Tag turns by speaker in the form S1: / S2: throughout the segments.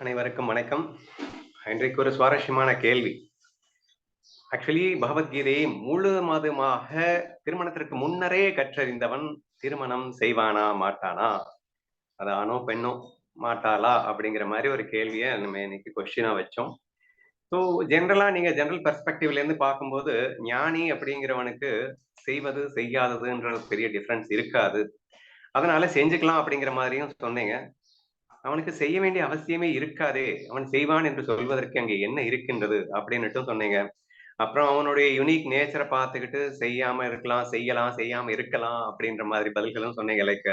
S1: அனைவருக்கும் வணக்கம். இன்றைக்கு ஒரு சுவாரஸ்யமான கேள்வி. ஆக்சுவலி பகவத்கீதையை மாதமாக திருமணத்திற்கு முன்னரே கற்றறிந்தவன் திருமணம் செய்வானா மாட்டானா? அது ஆணோ பெண்ணோ மாட்டாளா? அப்படிங்கிற மாதிரி ஒரு கேள்வியை நம்ம இன்னைக்கு கொஸ்டினா வச்சோம். ஸோ ஜென்ரலா நீங்க ஜென்ரல் பெர்ஸ்பெக்டிவ்ல இருந்து பார்க்கும்போது ஞானி அப்படிங்கிறவனுக்கு செய்வது செய்யாததுன்ற பெரிய டிஃபரன்ஸ் இருக்காது. அதனால செஞ்சுக்கலாம் அப்படிங்கிற மாதிரியும் சொன்னீங்க. அவனுக்கு செய்ய வேண்டிய அவசியமே இருக்காதே. அவன் செய்வான் என்று சொல்வதற்கு அங்கே என்ன இருக்கின்றது அப்படின்னுட்டும் சொன்னீங்க. அப்புறம் அவனுடைய யுனிக் நேச்சரை பார்த்துக்கிட்டு செய்யாம இருக்கலாம் செய்யலாம் செய்யாம இருக்கலாம் அப்படின்ற மாதிரி பதில்களும் சொன்னீங்க. லைக்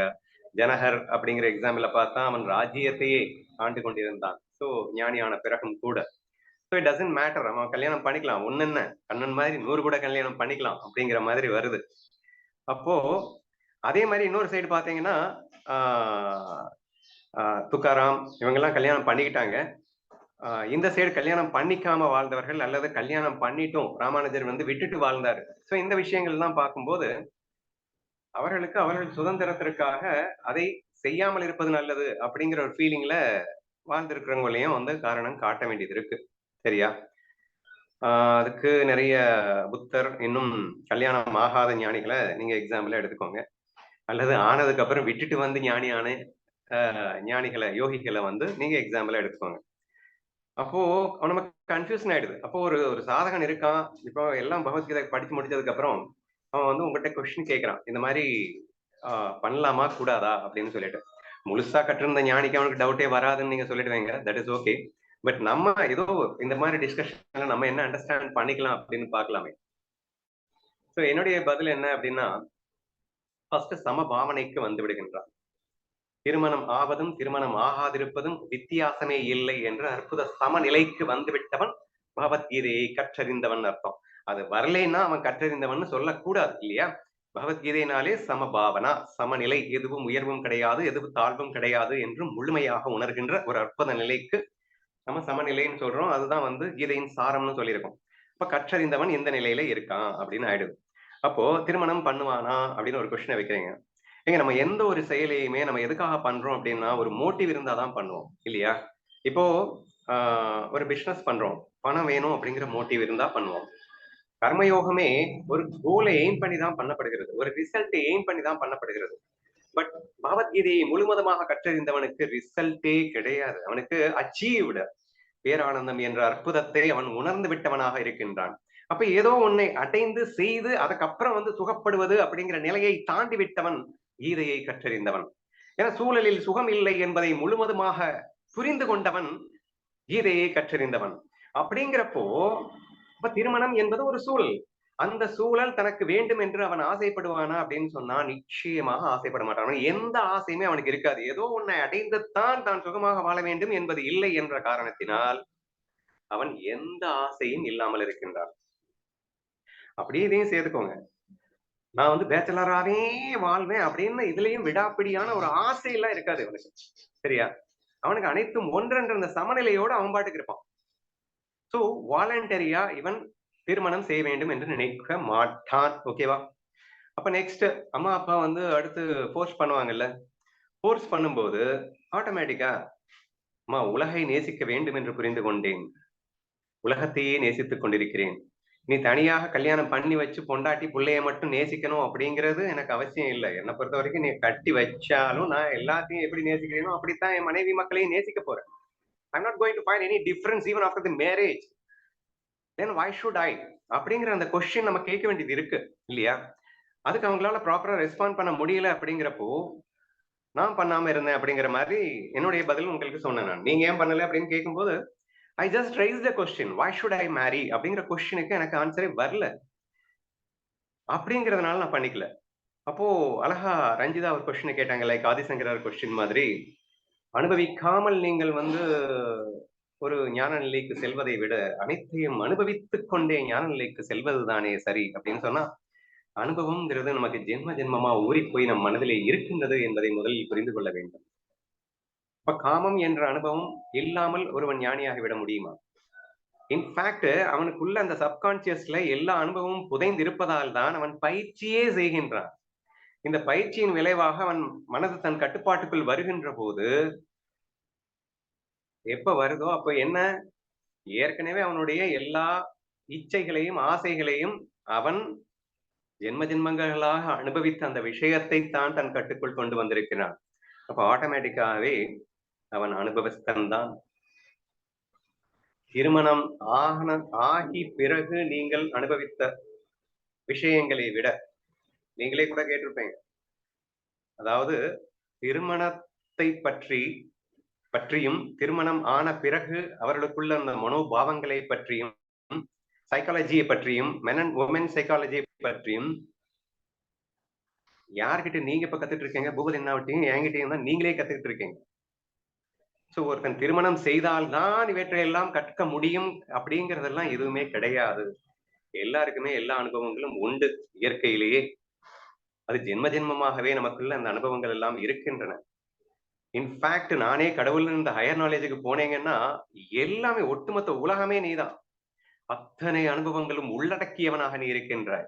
S1: ஜனகர் அப்படிங்கிற எக்ஸாம்பிள பார்த்தா அவன் ராஜ்யத்தையே ஆண்டு கொண்டிருந்தான். ஸோ ஞானியான பிறகும் கூட. ஸோ இட் டசன்ட் மேட்டர் அவன் கல்யாணம் பண்ணிக்கலாம். ஒன்னு என்ன? கண்ணன் மாதிரி நூறு கூட கல்யாணம் பண்ணிக்கலாம் அப்படிங்கிற மாதிரி வருது. அப்போ அதே மாதிரி இன்னொரு சைடு பார்த்தீங்கன்னா துக்காராம் இவங்கெல்லாம் கல்யாணம் பண்ணிக்கிட்டாங்க. இந்த சைடு கல்யாணம் பண்ணிக்காம வாழ்ந்தவர்கள் அல்லது கல்யாணம் பண்ணிட்டும் ராமானுஜர் வந்து விட்டுட்டு வாழ்ந்தாரு. ஸோ இந்த விஷயங்கள்லாம் பார்க்கும்போது அவர்களுக்கு அவர்கள் சுதந்திரத்திற்காக அதை செய்யாமல் இருப்பது நல்லது அப்படிங்கிற ஒரு ஃபீலிங்ல வாழ்ந்திருக்கிறவங்களையும் வந்து காரணம் காட்ட வேண்டியது இருக்கு. சரியா? அதுக்கு நிறைய புத்தர் இன்னும் கல்யாணம் ஆகாத ஞானிகளை நீங்க எக்ஸாம்பிளா எடுத்துக்கோங்க. அல்லது ஆனதுக்கு அப்புறம் விட்டுட்டு வந்து ஞானியான ஞானிகளை யோகிகளை வந்து நீங்க எக்ஸாம்பிளா எடுத்துக்கோங்க. அப்போ நமக்கு கன்ஃபியூஷன் ஆயிடுது. அப்போ ஒரு ஒரு சாதகன் இருக்கான். இப்போ எல்லாம் பகவத்கீதை படிச்சு முடிச்சதுக்கு அப்புறம் அவன் வந்து உங்ககிட்ட கொஸ்டின் கேட்கறான். இந்த மாதிரி பண்ணலாமா கூடாதா அப்படின்னு சொல்லிட்டு. முழுசா கட்டிருந்த ஞானிக்கு அவனுக்கு டவுட்டே வராதுன்னு நீங்க சொல்லிடுவீங்க. தட் இஸ் ஓகே பட் நம்ம ஏதோ இந்த மாதிரி டிஸ்கஷன்ல நம்ம என்ன அண்டர்ஸ்டாண்ட் பண்ணிக்கலாம் அப்படின்னு பார்க்கலாமே. ஸோ என்னுடைய பதில் என்ன அப்படின்னா ஃபர்ஸ்ட் சம பாவனைக்கு வந்து விடுகின்றான். திருமணம் ஆவதும் திருமணம் ஆகாதிருப்பதும் வித்தியாசமே இல்லை என்ற அற்புத சமநிலைக்கு வந்துவிட்டவன் பகவத்கீதையை கற்றறிந்தவன் அர்த்தம். அது வரலைன்னா அவன் கற்றறிந்தவன் சொல்லக்கூடாது இல்லையா? பகவத்கீதையினாலே சமபாவனா சமநிலை எதுவும் உயர்வும் கிடையாது எதுவும் தாழ்வும் கிடையாது என்று முழுமையாக உணர்கின்ற ஒரு அற்புத நிலைக்கு நம்ம சமநிலைன்னு சொல்றோம். அதுதான் வந்து கீதையின் சாரம்னு சொல்லியிருக்கோம். இப்ப கற்றறிந்தவன் இந்த நிலையில இருக்கான் அப்படின்னு ஆயிடுது. அப்போ திருமணம் பண்ணுவானா அப்படின்னு ஒரு கொஸ்டினை வைக்கிறீங்க. ஏங்க நம்ம எந்த ஒரு செயலையுமே நம்ம எதுக்காக பண்றோம் அப்படின்னா ஒரு மோட்டிவ் இருந்தா தான் பண்ணுவோம் இல்லையா? இப்போ ஒரு பிசினஸ் பண்றோம். பணம் வேணும் அப்படிங்கிற மோட்டிவ் இருந்தா பண்ணுவோம். கர்மயோகமே ஒரு கோலை எய்ம் பண்ணி தான் பண்ணப்படுகிறது. ஒரு ரிசல்ட்டை எய்ம் பண்ணி தான் பண்ணப்படுகிறது. பட் பகவத்கீதையை முழுமதமாக கற்றறிந்தவனுக்கு ரிசல்ட்டே கிடையாது. அவனுக்கு அச்சீவ்டு பேரானந்தம் என்ற அற்புதத்தை அவன் உணர்ந்து விட்டவனாக இருக்கின்றான். அப்ப ஏதோ ஒன்னை அடைந்து செய்து அதுக்கப்புறம் வந்து சுகப்படுவது அப்படிங்கிற நிலையை தாண்டி விட்டவன் கீதையை கற்றறிந்தவன். என சூழலில் சுகம் இல்லை என்பதை முழுவதுமாக புரிந்து கொண்டவன் கீதையை கற்றறிந்தவன். அப்படிங்கிறப்போ இப்ப திருமணம் என்பது ஒரு சூழல். அந்த சூழல் தனக்கு வேண்டும் என்று அவன் ஆசைப்படுவானா அப்படின்னு சொன்னா நிச்சயமாக ஆசைப்பட மாட்டான். எந்த ஆசையுமே அவனுக்கு இருக்காது. ஏதோ ஒன்னை அடைந்துத்தான் தான் சுகமாக வாழ வேண்டும் என்பது இல்லை என்ற காரணத்தினால் அவன் எந்த ஆசையும் இல்லாமல் இருக்கின்றான். அப்படியே இதையும் சேர்த்துக்கோங்க. நான் வந்து பேச்சலராவே வாழ்வேன் அப்படின்னு இதுலயும் விடாப்பிடியான ஒரு ஆசையெல்லாம் இருக்காது அவனுக்கு சரியா? அவனுக்கு அனைத்தும் ஒன்றென்ற அந்த சமநிலையோடு அவன் பாட்டுக்கு இருப்பான். ஸோ வாலண்டரியா இவன் திருமணம் செய்ய வேண்டும் என்று நினைக்க மாட்டான். ஓகேவா அப்ப நெக்ஸ்ட் அம்மா அப்பா வந்து அடுத்து ஃபோர்ஸ் பண்ணுவாங்கல்ல? ஃபோர்ஸ் பண்ணும்போது ஆட்டோமேட்டிக்கா அம்மா உலகை நேசிக்க வேண்டும் என்று புரிந்து கொண்டேன். உலகத்தையே நேசித்துக் கொண்டிருக்கிறேன். நீ தனியாக கல்யாணம் பண்ணி வச்சு பொண்டாட்டி பிள்ளைய மட்டும் நேசிக்கணும் அப்படிங்கிறது எனக்கு அவசியம் இல்லை. என்னை பொறுத்த வரைக்கும் நீ கட்டி வச்சாலும் நான் எல்லாத்தையும் எப்படி நேசிக்கிறேனோ அப்படித்தான் என் மனைவி மக்களையும் நேசிக்க போறேன். I'm not going to find any difference even after the marriage then why should I அப்படிங்கிற அந்த கொஸ்டின் நம்ம கேட்க வேண்டியது இருக்கு இல்லையா? அதுக்கு அவங்களால ப்ராப்பரா ரெஸ்பாண்ட் பண்ண முடியல அப்படிங்கிறப்போ நான் பண்ணாம இருந்தேன் அப்படிங்கிற மாதிரி என்னுடைய பதில் உங்களுக்கு சொன்னேன் நான். நீங்க ஏன் பண்ணல அப்படின்னு கேட்கும்போது I just raise the question why should I marry அப்படிங்கிற கொஸ்டினுக்கு எனக்கு ஆன்சரே வரல. அப்படிங்கிறதுனால நான் பண்ணிக்கல. அப்போ அழகா ரஞ்சிதா ஒரு கொஸ்டினை கேட்டாங்க லைக் ஆதிசங்கரார் கொஸ்டின் மாதிரி. அனுபவிக்காமல் நீங்கள் வந்து ஒரு ஞான நிலைக்கு செல்வதை விட அனைத்தையும் அனுபவித்துக் கொண்டே ஞான நிலைக்கு செல்வது தானே சரி அப்படின்னு சொன்னா அனுபவம்ங்கிறது நமக்கு ஜென்ம ஜென்மமா ஊறி போய் நம் மனதிலே இருக்கின்றது என்பதை முதலில் புரிந்து கொள்ள வேண்டும். இப்ப காமம் என்ற அனுபவம் இல்லாமல் ஒருவன் ஞானியாகி விட முடியுமா? இன்ஃபேக்ட் அவனுக்குள்ள அந்த சப்கான்சியஸ்ல எல்லா அனுபவமும் புதைந்து இருப்பதால் தான் அவன் பயிற்சியே செய்கின்றான். இந்த பயிற்சியின் விளைவாக அவன் மனது தன் கட்டுப்பாட்டுக்குள் வருகின்ற போது எப்ப வருதோ அப்ப என்ன? ஏற்கனவே அவனுடைய எல்லா இச்சைகளையும் ஆசைகளையும் அவன் ஜென்ம ஜென்மங்களாக அனுபவித்த அந்த விஷயத்தை தான் தன் கட்டுக்குள் கொண்டு வந்திருக்கிறான். அப்ப ஆட்டோமேட்டிக்காவே அவன் அனுபவஸ்தன் தான் திருமணம் ஆகன ஆகி பிறகு நீங்கள் அனுபவித்த விஷயங்களை விட நீங்களே கூட கேட்டிருப்பீங்க. அதாவது திருமணத்தை பற்றி பற்றியும் திருமணம் ஆன பிறகு அவர்களுக்குள்ள அந்த மனோபாவங்களை பற்றியும் சைக்காலஜியை பற்றியும் மென் அண்ட் உமன் சைக்காலஜியை பற்றியும் யார்கிட்ட நீங்க இப்ப கத்துட்டு இருக்கீங்க? பூபதி விட்டீங்க? என்கிட்டயும் தான் நீங்களே கத்துக்கிட்டு இருக்கீங்க. சோ ஒருத்தன் திருமணம் செய்தால்தான் இவற்றையெல்லாம் கற்க முடியும் அப்படிங்கறதெல்லாம் எதுவுமே கிடையாது. எல்லாருக்குமே எல்லா அனுபவங்களும் உண்டு இயற்கையிலேயே. அது ஜென்ம ஜென்மமாகவே நமக்குள்ள அந்த அனுபவங்கள் எல்லாம் இருக்கின்றன. இன்ஃபேக்ட் நானே கடவுள் இந்த ஹையர் நாலேஜுக்கு போனேங்கன்னா எல்லாமே ஒட்டுமொத்த உலகமே நீதான். அத்தனை அனுபவங்களும் உள்ளடக்கியவனாக நீ இருக்கின்றாய்.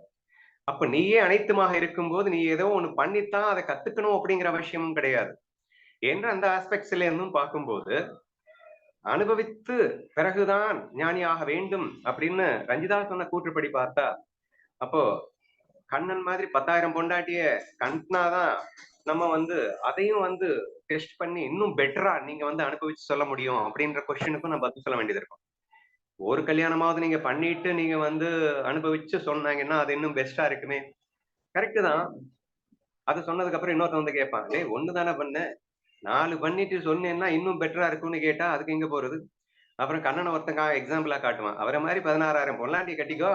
S1: அப்ப நீயே அனைத்துமாக இருக்கும்போது நீ ஏதோ ஒண்ணு பண்ணித்தான் அதை கத்துக்கணும் அப்படிங்கிற அவசியமும் கிடையாது. என்ற அந்த ஆஸ்பெக்ட்ஸ்ல இருந்தும் பார்க்கும்போது அனுபவித்து பிறகுதான் ஞானியாக வேண்டும் அப்படின்னு ரஞ்சிதா சொன்ன கூற்றுப்படி பார்த்தா அப்போ கண்ணன் மாதிரி பத்தாயிரம் பொண்டாட்டிய கண்ட்னாதான் நம்ம வந்து அதையும் வந்து டெஸ்ட் பண்ணி இன்னும் பெட்டரா நீங்க வந்து அனுபவிச்சு சொல்ல முடியும் அப்படின்ற கொஸ்டினுக்கும் நான் பதில் சொல்ல வேண்டியது இருக்கும். ஒரு கல்யாணமாவது நீங்க பண்ணிட்டு நீங்க வந்து அனுபவிச்சு சொன்னாங்கன்னா அது இன்னும் பெஸ்டா இருக்குமே. கரெக்டு தான். அது சொன்னதுக்கு அப்புறம் இன்னொருத்த வந்து கேட்பான் டேய் ஒண்ணு தானே பண்ண? நாலு பண்ணிட்டு சொன்னேன்னா இன்னும் பெட்டரா இருக்கும்னு கேட்டா அதுக்கு எங்க போறது? அப்புறம் கண்ணனை ஒருத்தங்க எக்ஸாம்பிளா காட்டுவான். அவரை மாதிரி பதினாறாயிரம் பொல்லாண்டி கட்டிக்கோ.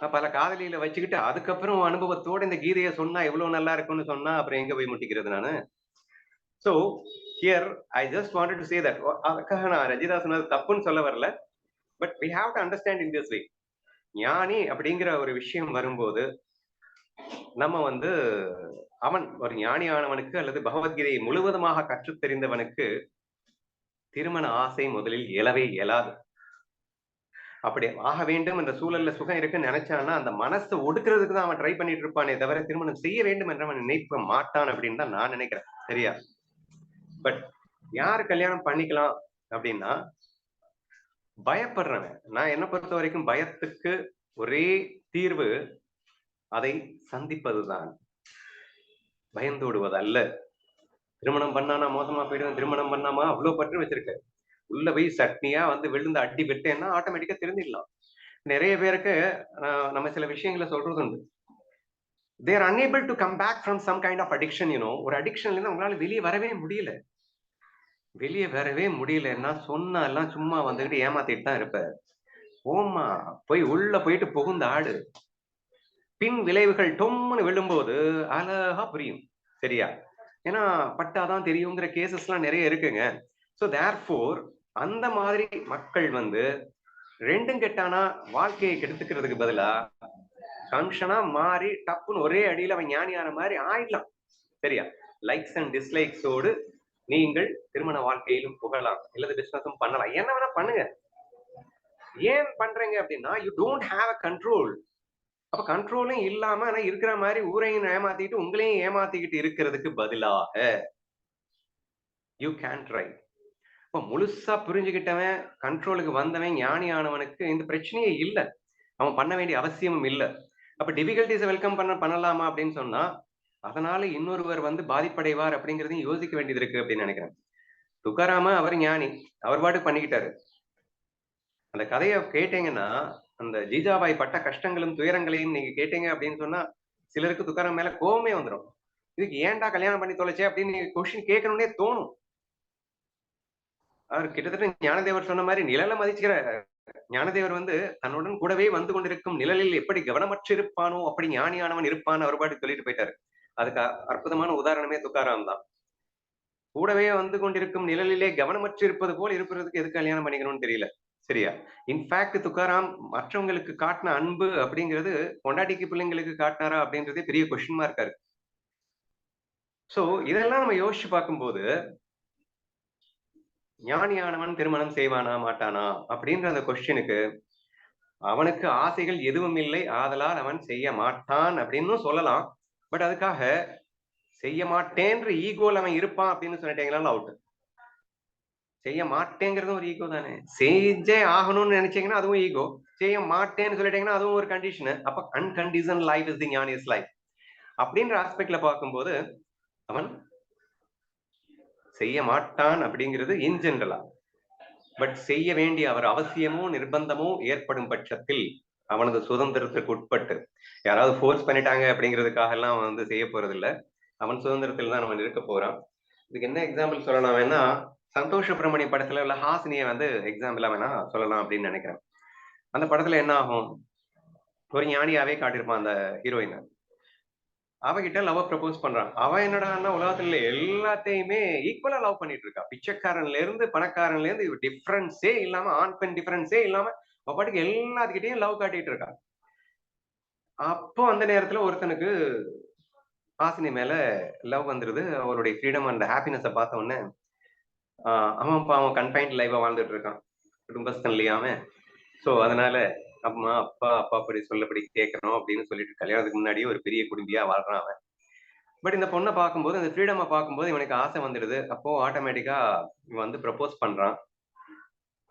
S1: பல காதலியில வச்சுக்கிட்டு அதுக்கப்புறம் அனுபவத்தோட இந்த கீதையை சொன்னா எவ்வளவு நல்லா இருக்கும்னு சொன்னா அப்புறம் எங்க போய் முட்டிக்கிறது நானு? So here I just wanted to say that அதுக்காக நான் ரஜிதா சொன்னது தப்புன்னு சொல்ல வரல. But we have to understand in this way ஞானி அப்படிங்கிற ஒரு விஷயம் வரும்போது நம்ம வந்து அவன் ஒரு ஞானியானவனுக்கு அல்லது பகவத்கீதையை முழுவதுமாக கற்றுத் தெரிந்தவனுக்கு திருமண ஆசை முதலில் இயலவே இயலாது. அப்படி ஆக வேண்டும் என்ற சூழல்ல சுகம் இருக்குன்னு நினைச்சான்னா அந்த மனசை ஒடுக்கிறதுக்கு தான் அவன் ட்ரை பண்ணிட்டு இருப்பானே தவிர திருமணம் செய்ய வேண்டும் என்று அவன் நினைப்ப மாட்டான் அப்படின்னு தான் நான் நினைக்கிறேன். சரியா? பட் யார் கல்யாணம் பண்ணிக்கலாம் அப்படின்னா பயப்படுறவன். நான் என்ன பொறுத்த வரைக்கும் பயத்துக்கு ஒரே தீர்வு அதை சந்திப்பதுதான். பயந்தோடுவது அல்ல திருமணம் பண்ணானா மோசமா போயிடுவேன் திருமணம் பண்ணாமா? அவ்வளவு பற்று வச்சிருக்க. உள்ள போய் சட்னியா வந்து விழுந்து அடி விட்டேன்னா ஆட்டோமேட்டிக்கா தெரிஞ்சிடலாம். நிறைய பேருக்கு நம்ம சில விஷயங்களை சொல்றது உண்டு. They're unable to come back from some kind of addiction you know ஒரு அடிக்ஷன்ல இருந்து உங்களால வெளியே வரவே முடியல. வெளியே வரவே முடியலன்னா சொன்னா எல்லாம் சும்மா வந்துகிட்டு ஏமாத்திட்டு தான் இருப்ப. ஓமா போய் உள்ள போயிட்டு புகுந்த ஆடு பின் விளைவுகள் டொம்னு விழும்போது அழகா புரியும். சரியா? ஏன்னா பட்டாதான் தெரியுங்கிற கேசஸ் எல்லாம் நிறைய இருக்குங்க. ஸோ தேர் ஃபோர் அந்த மாதிரி மக்கள் வந்து ரெண்டும் கெட்டானா வாழ்க்கையை கெடுத்துக்கிறதுக்கு பதிலா கங்ஷனா மாறி டப்புன்னு ஒரே அடியில அவன் ஞானியான மாதிரி ஆயிடலாம். சரியா? லைக்ஸ் அண்ட் டிஸ்லைக்ஸோடு நீங்கள் திருமண வாழ்க்கையிலும் புகழலாம். இல்லது பிசினஸும் பண்ணலாம். என்ன வேணா பண்ணுங்க. ஏன் பண்றீங்க அப்படின்னா you don't have a control அப்ப கண்ட்ரோலும் இல்லாம ஆனா இருக்கிற மாதிரி ஊரையும் ஏமாத்திக்கிட்டு உங்களையும் ஏமாத்திக்கிட்டு இருக்கிறதுக்கு பதிலாக யூ கேன் ட்ரை இப்போ முழுசா புரிஞ்சுக்கிட்டவன் கண்ட்ரோலுக்கு வந்தவன் ஞானி ஆனவனுக்கு இந்த பிரச்சனையே இல்லை. அவன் பண்ண வேண்டிய அவசியமும் இல்லை. அப்ப டிஃபிகல்டிஸை வெல்கம் பண்ண பண்ணலாமா அப்படின்னு சொன்னா அதனால இன்னொருவர் வந்து பாதிப்படைவார் அப்படிங்கிறதையும் யோசிக்க வேண்டியது இருக்கு அப்படின்னு நினைக்கிறேன். துக்காராம அவர் ஞானி அவர் பாட்டு பண்ணிக்கிட்டாரு. அந்த கதையை கேட்டீங்கன்னா அந்த ஜீஜாபாய் பட்ட கஷ்டங்களும் துயரங்களையும் நீங்க கேட்டீங்க அப்படின்னு சொன்னா சிலருக்கு துக்காரம் மேல கோவமே வந்துடும் இதுக்கு ஏன்டா கல்யாணம் பண்ணி தொலைச்சே அப்படின்னு நீங்க கொஸ்டின் கேட்கணும்னே தோணும். அவர் கிட்டத்தட்ட ஞானதேவர் சொன்ன மாதிரி நிழலை மதிச்சுக்கிற ஞானதேவர் வந்து தன்னுடன் கூடவே வந்து கொண்டிருக்கும் நிழலில் எப்படி கவனமற்று இருப்பானோ அப்படி ஞானியானவன் இருப்பான் அவர் பாட்டு சொல்லிட்டு போயிட்டாரு. அதுக்கு அற்புதமான உதாரணமே துக்காராம் தான். கூடவே வந்து கொண்டிருக்கும் நிழலிலே கவனமற்று இருப்பது போல் இருப்பதுக்கு எதுக்கு கல்யாணம் பண்ணிக்கணும்னு தெரியல. சரியா? இன்ஃபேக்ட் துக்காராம் மற்றவங்களுக்கு காட்டின அன்பு அப்படிங்கிறது கொண்டாட்டிக்கு பிள்ளைங்களுக்கு காட்டினாரா அப்படின்றதே பெரிய கொஸ்டின் மார்க்கா இருக்கு. சோ இதெல்லாம் நம்ம யோசிச்சு பார்க்கும்போது ஞானியானவன் திருமணம் செய்வானா மாட்டானா அப்படின்ற அந்த கொஸ்டினுக்கு அவனுக்கு ஆசைகள் எதுவும் இல்லை. ஆதலால் அவன் செய்ய மாட்டான் அப்படின்னு சொல்லலாம். பட் அதுக்காக செய்ய மாட்டேன்ற ஈகோல அவன் இருப்பான் அப்படின்னு சொல்லிட்டீங்களா அவுட் செய்ய மாட்டேங்கிறதும் ஒரு ஈகோ தானே? செஞ்சே ஆகணும்னு நினைச்சீங்கன்னா அதுவும் ஈகோ செய்ய மாட்டேன்னு சொல்லிட்டீங்கன்னா அதுவும் ஒரு கண்டிஷன் அப்ப அன்கண்டிஷன் லைஃப் இஸ் தி ஞானியஸ் லைஃப் அப்படின்ற ஆஸ்பெக்ட்ல பார்க்கும்போது அவன் செய்ய மாட்டான் அப்படிங்கிறது இன் ஜென்ரலா பட் செய்ய வேண்டிய அவர் அவசியமோ நிர்பந்தமோ ஏற்படும் பட்சத்தில் அவனது சுதந்திரத்திற்கு உட்பட்டு யாராவது ஃபோர்ஸ் பண்ணிட்டாங்க அப்படிங்கிறதுக்காக எல்லாம் அவன் வந்து செய்ய போறது இல்லை அவன் சுதந்திரத்தில் தான் அவன் இருக்க போறான். இதுக்கு என்ன எக்ஸாம்பிள் சொல்லலாம் வேணா சந்தோஷ சுப்பிரமணிய படத்துல உள்ள ஹாசினியை வந்து எக்ஸாம்பிளா வேணா சொல்லலாம் அப்படின்னு நினைக்கிறேன். அந்த படத்துல என்ன ஆகும்? ஒரு ஞானியாவே காட்டியிருப்பான் அந்த ஹீரோயினை அவகிட்ட லவ் ப்ரப்போஸ் பண்றான். அவன் என்னடான்னா உலகத்துல எல்லாத்தையுமே ஈக்குவலா லவ் பண்ணிட்டு இருக்கா. பிச்சைக்காரன்ல இருந்து பணக்காரன்ல இருந்து டிஃபரன்ஸே இல்லாம ஆண் பெண் டிஃபரன்ஸே இல்லாம அவ பாட்டுக்கு எல்லாத்துக்கிட்டையும் லவ் காட்டிட்டு இருக்கா. அப்போ அந்த நேரத்துல ஒருத்தனுக்கு ஹாசினி மேல லவ் வந்துருது. அவருடைய ஃப்ரீடம் அண்ட் ஹாப்பினஸை பார்த்த உடனே ஆஹ் அவன் அப்பா அவன் கன்ஃபைன்ட் லைஃபா வாழ்ந்துட்டு இருக்கான் குடும்பஸ்தன் இல்லையாம சோ அதனால அம்மா அப்பா அப்பா அப்படி சொல்லப்படி கேட்கணும் அப்படின்னு சொல்லிட்டு கல்யாணத்துக்கு முன்னாடியே ஒரு பெரிய குடும்பியா வாழ்றான் அவன். பட் இந்த பொண்ணை பார்க்கும்போது அந்த ஃப்ரீடமை பார்க்கும்போது இவனுக்கு ஆசை வந்துடுது. அப்போ ஆட்டோமேட்டிக்கா இவன் வந்து ப்ரப்போஸ் பண்றான்.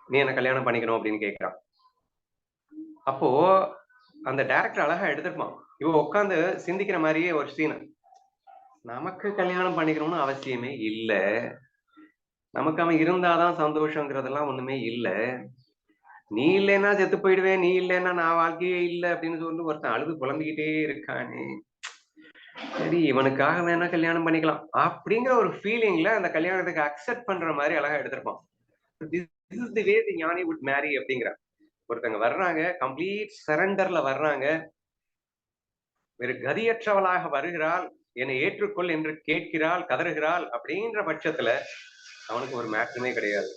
S1: நீ என்ன கல்யாணம் பண்ணிக்கணும் அப்படின்னு கேட்கறான் அப்போ அந்த டேரக்டர் அழகா எடுத்திருப்பான். இவன் உட்காந்து சிந்திக்கிற மாதிரியே ஒரு சீன் நமக்கு கல்யாணம் பண்ணிக்கணும்னு அவசியமே இல்ல. நமக்கு அவன் இருந்தாதான் சந்தோஷங்கிறதெல்லாம் ஒண்ணுமே இல்ல. நீ இல்லைன்னா செத்து போயிடுவேன் நீ இல்லைன்னா நான் வாழ்க்கையே இல்லை அப்படின்னு சொல்லி ஒருத்தன் அழுது குழம்பிக்கிட்டே இருக்கானே. சரி இவனுக்காக வேணா கல்யாணம் பண்ணிக்கலாம். அப்படிங்கிற ஒரு ஃபீலிங்ல அந்த கல்யாணத்துக்கு அக்செப்ட் பண்ற மாதிரி அழகா எடுத்திருப்பான். திஸ் இஸ் தி வே தி ஞானி வுட் மேரி அப்படிங்கிற. ஒருத்தங்க வர்றாங்க கம்ப்ளீட் சரண்டர்ல வர்றாங்க. வேறு கதியற்றவளாக வருகிறாள் என்னை ஏற்றுக்கொள் என்று கேட்கிறாள் கதறுகிறாள் அப்படின்ற பட்சத்துல அவனுக்கு ஒரு மேட்ருமே கிடையாது.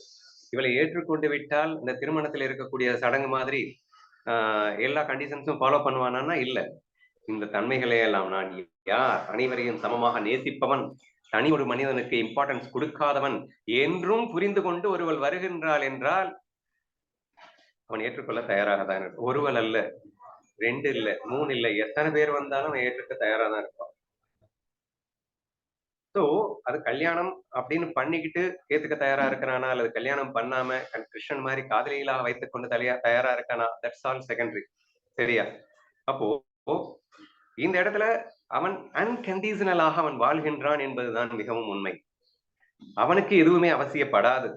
S1: இவளை ஏற்றுக்கொண்டு விட்டால் இந்த திருமணத்தில் இருக்கக்கூடிய சடங்கு மாதிரி ஆஹ் எல்லா கண்டிஷன்ஸும் ஃபாலோ பண்ணுவானா இல்ல. இந்த தன்மைகளே எல்லாம் நான் யார்? அனைவரையும் சமமாக நேசிப்பவன் தனி ஒரு மனிதனுக்கு இம்பார்ட்டன்ஸ் கொடுக்காதவன் என்றும் புரிந்து கொண்டு ஒருவள் வருகின்றாள் என்றால் அவன் ஏற்றுக்கொள்ள தயாராக தான் இருப்பான். ஒருவள் அல்ல ரெண்டு இல்ல மூணு இல்ல எத்தனை பேர் வந்தாலும் அவன் ஏற்றுக்க தயாராக தான் இருப்பான். ஸோ அது கல்யாணம் அப்படின்னு பண்ணிக்கிட்டு ஏத்துக்க தயாரா இருக்கிறானா? அல்லது கல்யாணம் பண்ணாம கிருஷ்ணன் மாதிரி காதலிகளாக வைத்துக் கொண்டு தலையா தயாரா இருக்கானா? தட்ஸ் ஆல் செகண்டரி சரியா? அப்போ இந்த இடத்துல அவன் அன்கண்டிஷனலாக அவன் வாழ்கின்றான் என்பதுதான் மிகவும் உண்மை. அவனுக்கு எதுவுமே அவசியப்படாது.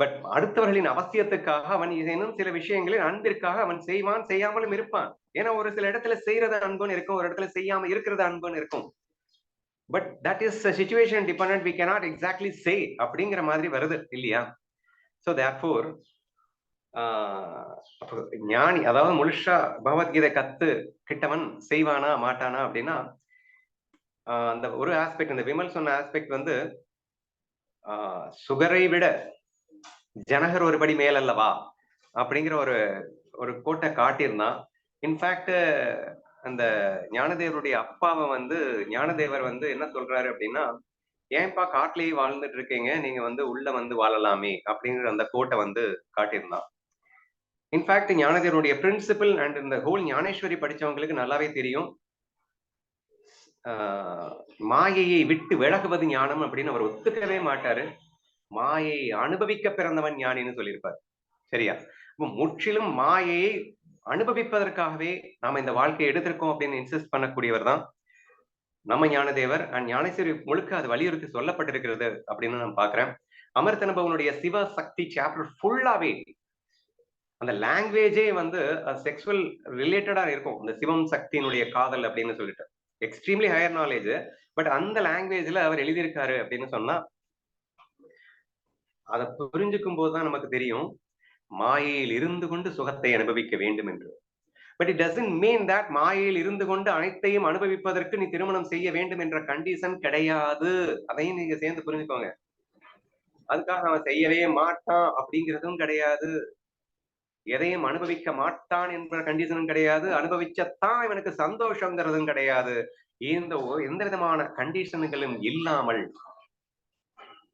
S1: பட் அடுத்தவர்களின் அவசியத்துக்காக அவன் ஏதேனும் சில விஷயங்களில் அன்பிற்காக அவன் செய்வான் செய்யாமலும் இருப்பான். ஏன்னா ஒரு சில இடத்துல செய்யறது அன்புன்னு இருக்கும் ஒரு இடத்துல செய்யாம இருக்கிறது அன்புன்னு இருக்கும். But that is situation depend we cannot exactly say அப்படிங்கிற மாதிரி வருது இல்லையா? ஸோ தேர்ஃபோர் ஞானி அதாவது முழுஷா பகவத்கீதை கத்து கிட்டவன் செய்வானா மாட்டானா அப்படின்னா அந்த ஒரு ஆஸ்பெக்ட் இந்த விமல் சொன்ன ஆஸ்பெக்ட் வந்து சுகரை விட ஜனகர் ஒரு படி மேல் அல்லவா அப்படிங்கிற ஒரு ஒரு கோட்டை காட்டியிருந்தான். இன்ஃபேக்ட் அந்த ஞானதேவருடைய அப்பாவை வந்து ஞானதேவர் வந்து என்ன சொல்றாரு அப்படின்னா ஏன்பா காட்டிலேயே வாழ்ந்துட்டு இருக்கீங்க? நீங்க வந்து உள்ள வந்து வாழலாமே அப்படிங்கிற அந்த கோட்டை வந்து காட்டியிருந்தான். இன்ஃபேக்ட் ஞானதேவருடைய பிரின்சிபல் அண்ட் இந்த ஹோல் ஞானேஸ்வரி படிச்சவங்களுக்கு நல்லாவே தெரியும். மாயையை விட்டு விலகுவது ஞானம் அப்படின்னு அவர் ஒத்துக்கவே மாட்டாரு. மாயை அனுபவிக்க பிறந்தவன் ஞானின்னு சொல்லியிருப்பார். சரியா? முற்றிலும் மாயையை அனுபவிப்பதற்காகவே நாம இந்த வாழ்க்கையை எடுத்திருக்கோம் அப்படின்னு இன்சிஸ்ட் பண்ணக்கூடியவர் தான் நம்ம ஞானதேவர். அண்ட் ஞானேஸ்வரி முழுக்க அது வலியுறுத்தி சொல்லப்பட்டிருக்கிறது அப்படின்னு நான் பாக்குறேன் அமிர்தனுபவனுடைய சிவ சக்தி சாப்டர் ஃபுல்லாவே அந்த லாங்குவேஜே வந்து செக்ஷுவல் ரிலேட்டடா இருக்கும். இந்த சிவம் சக்தியினுடைய காதல் அப்படின்னு சொல்லிட்டு. எக்ஸ்ட்ரீம்லி ஹையர் நாலேஜ் பட் அந்த லாங்குவேஜ்ல அவர் எழுதியிருக்காரு அப்படின்னு சொன்னா அதை புரிஞ்சுக்கும் போதுதான் நமக்கு தெரியும். மாயையில் இருந்து கொண்டு சுகத்தை அனுபவிக்க வேண்டும் என்று. But it doesn't mean that மாயையில் இருந்து கொண்டு அனைத்தையும் அனுபவிப்பதற்கு நீ திருமணம் செய்ய வேண்டும் என்ற கண்டிஷன் கிடையாது. அதையும் நீங்க சேர்ந்து புரிஞ்சுக்கோங்க. அதுக்காக அவன் செய்யவே மாட்டான் அப்படிங்கிறதும் கிடையாது. எதையும் அனுபவிக்க மாட்டான் என்ற கண்டிஷனும் கிடையாது. அனுபவிச்சத்தான் இவனுக்கு சந்தோஷங்கிறதும் கிடையாது. இந்த எந்த விதமான கண்டிஷன்களும் இல்லாமல்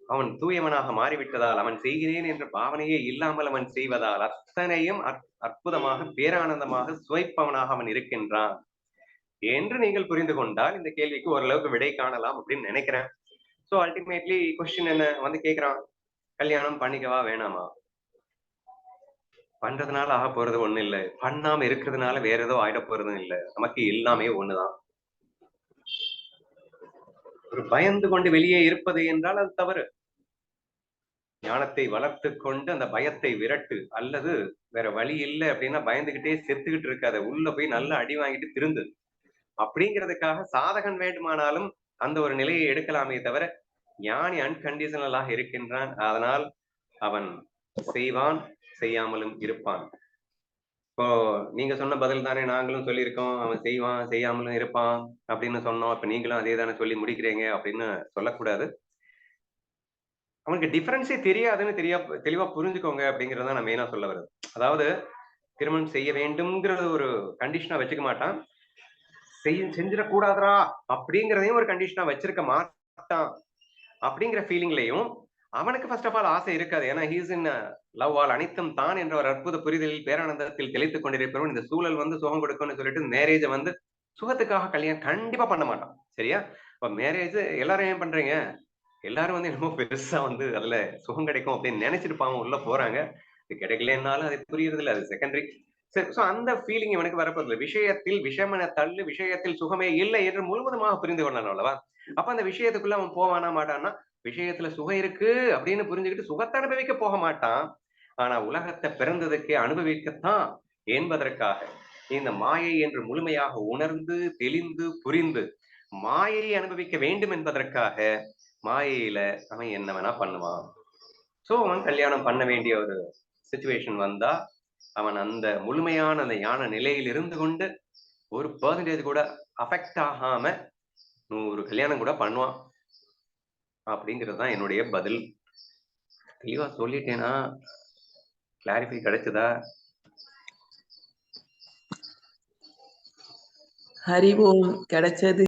S1: அவன் தூயவனாக மாறிவிட்டதால் அவன் செய்கிறேன் என்ற பாவனையே இல்லாமல் அவன் செய்வதால் அத்தனையும் அற்புதமாக பேரானந்தமாக சுவைப்பவனாக அவன் இருக்கின்றான். என்று நீங்கள் புரிந்து கொண்டால் இந்த கேள்விக்கு ஓரளவுக்கு விடை காணலாம் அப்படின்னு நினைக்கிறேன். ஸோ அல்டிமேட்லி கொஸ்டின் என்ன? வந்து கேட்கிறான் கல்யாணம் பண்ணிக்கவா வேணாமா? பண்றதுனால ஆக போறது ஒண்ணு இல்ல. பண்ணாம இருக்கிறதுனால வேற ஏதோ ஆயிட போறதும் இல்ல. நமக்கு எல்லாமே ஒண்ணுதான். ஒரு பயந்து கொண்டு வெளியே இருப்பது என்றால் அது தவறு. ஞானத்தை வளர்த்து கொண்டு அந்த பயத்தை விரட்டு அல்லது வேற வழி இல்லை அப்படின்னா பயந்துகிட்டே செத்துக்கிட்டு இருக்காத உள்ள போய் நல்லா அடி வாங்கிட்டு திருந்து. அப்படிங்கிறதுக்காக சாதகன் வேண்டுமானாலும் அந்த ஒரு நிலையை எடுக்கலாமே தவிர ஞானி அன்கண்டிஷனலாக இருக்கின்றான். அதனால் அவன் செய்வான் செய்யாமலும் இருப்பான். இப்போ நீங்க சொன்ன பதில் தானே நாங்களும் சொல்லியிருக்கோம். அவன் செய்வான் செய்யாமலும் இருப்பான் அப்படின்னு சொன்னோம். இப்ப நீங்களும் அதே தானே சொல்லி முடிக்கிறீங்க அப்படின்னு சொல்லக்கூடாது. அவனுக்கு டிஃபரன்ஸே தெரியாதுன்னு தெரியா தெளிவா புரிஞ்சுக்கோங்க அப்படிங்கறத நான் மெயினா சொல்ல வருது அதாவது திருமணம் செய்ய வேண்டும்ங்கிறது ஒரு கண்டிஷனா வச்சுக்க மாட்டான். செய்ய செஞ்சிடக்கூடாதரா அப்படிங்கிறதையும் ஒரு கண்டிஷனா வச்சிருக்க மாட்டான். அப்படிங்கிற ஃபீலிங்லையும் அவனுக்கு ஃபர்ஸ்ட் ஆஃப் ஆல் ஆசை இருக்காது. ஏன்னா ஹீஸ் இன் லவ் ஆல் அனைத்தும் தான் என்ற ஒரு அற்புத புரிதலில் பேரானந்தத்தில் தெளித்துக் கொண்டிருப்பவன் இந்த சூழல் வந்து சுகம் கொடுக்கும்னு சொல்லிட்டு மேரேஜ் வந்து சுகத்துக்காக கல்யாணம் கண்டிப்பா பண்ண மாட்டான். சரியா? இப்ப மேரேஜ் எல்லாரும் ஏன் பண்றீங்க? எல்லாரும் வந்து என்னமோ பெருசா வந்து அதுல சுகம் கிடைக்கும் அப்படின்னு நினைச்சிருப்பாங்க உள்ள போறாங்க. இது கிடைக்கலன்னாலும் அது புரியுறது இல்ல அது செகண்டரி சரி சோ அந்த ஃபீலிங் இவனுக்கு வரப்போதில்லை விஷயத்தில் விஷமன தள்ளு விஷயத்தில் சுகமே இல்லை என்று முழுவதுமாக புரிந்து கொண்டான் அல்லவா அப்ப அந்த விஷயத்துக்குள்ள அவன் போவானா மாட்டான்னா விஷயத்துல சுகம் இருக்கு அப்படின்னு புரிஞ்சுக்கிட்டு சுகத்தை அனுபவிக்க போக மாட்டான். ஆனா உலகத்தை பிறந்ததுக்கே அனுபவிக்கத்தான் என்பதற்காக இந்த மாயை என்று முழுமையாக உணர்ந்து தெளிந்து புரிந்து மாயையை அனுபவிக்க வேண்டும் என்பதற்காக மாயையில அவன் என்ன வேணா பண்ணுவான். சோ அவன் கல்யாணம் பண்ண வேண்டிய ஒரு சுச்சுவேஷன் வந்தா அவன் அந்த முழுமையான அந்த யானை நிலையில் இருந்து கொண்டு ஒரு பர்சன்டேஜ் கூட அஃபெக்ட் ஆகாம நூறு கல்யாணம் கூட பண்ணுவான். அப்படிங்கிறது தான் என்னுடைய பதில். தெளிவா சொல்லிட்டேனா? கிளாரிஃபை கிடைச்சதா?
S2: ஹரி ஓம் கிடைச்சது